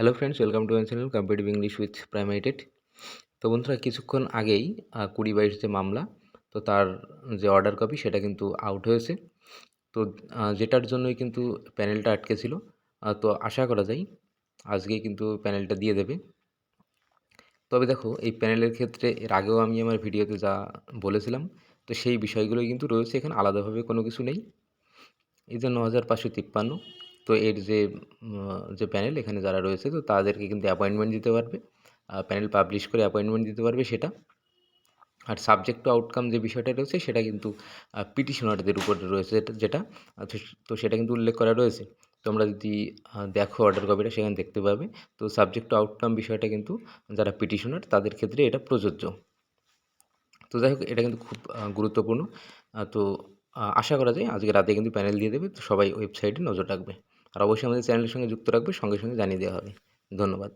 Hello friends welcome to my channel competitive English with প্রাইমাইটেড তো বন্ধুরা, কিছুক্ষণ আগেই কুড়ি বাইশ যে মামলা, তো তার যে অর্ডার কপি সেটা কিন্তু আউট হয়েছে। তো যেটার জন্যই কিন্তু প্যানেলটা আটকে ছিল। তো আশা করা যায়, আজকেই কিন্তু প্যানেলটা দিয়ে দেবে। তবে দেখো, এই প্যানেলের ক্ষেত্রে এর আগেও আমি আমার ভিডিওতে যা বলেছিলাম, তো সেই বিষয়গুলোই কিন্তু রয়েছে এখানে, আলাদাভাবে কোনো কিছু নেই। এই যে ন হাজার পাঁচশো তিপ্পান্ন তো এর যে যে প্যানেল এখানে যারা রয়েছে, তো তাদেরকে কিন্তু অ্যাপয়েন্টমেন্ট দিতে পারবে। প্যানেল পাবলিশ করে অ্যাপয়েন্টমেন্ট দিতে পারবে সেটা। আর সাবজেক্ট টু আউটকাম যে বিষয়টা রয়েছে, সেটা কিন্তু পিটিশনারদের উপরে রয়েছে যেটা তো সেটা কিন্তু উল্লেখ করা রয়েছে। তোমরা যদি দেখো অর্ডার কপিটা সেখানে দেখতে পাবে। তো সাবজেক্ট টু আউটকাম বিষয়টা কিন্তু যারা পিটিশনার তাদের ক্ষেত্রে এটা প্রযোজ্য। তো যাই হোক, এটা কিন্তু খুব গুরুত্বপূর্ণ। তো আশা করা যায়, আজকে রাতে কিন্তু প্যানেল দিয়ে দেবে। তো সবাই ওয়েবসাইটে নজর রাখবে। আর অবশ্যই আমাদের চ্যানেলের সঙ্গে যুক্ত রাখবে সঙ্গে সঙ্গে জানিয়ে দেওয়া হবে। ধন্যবাদ।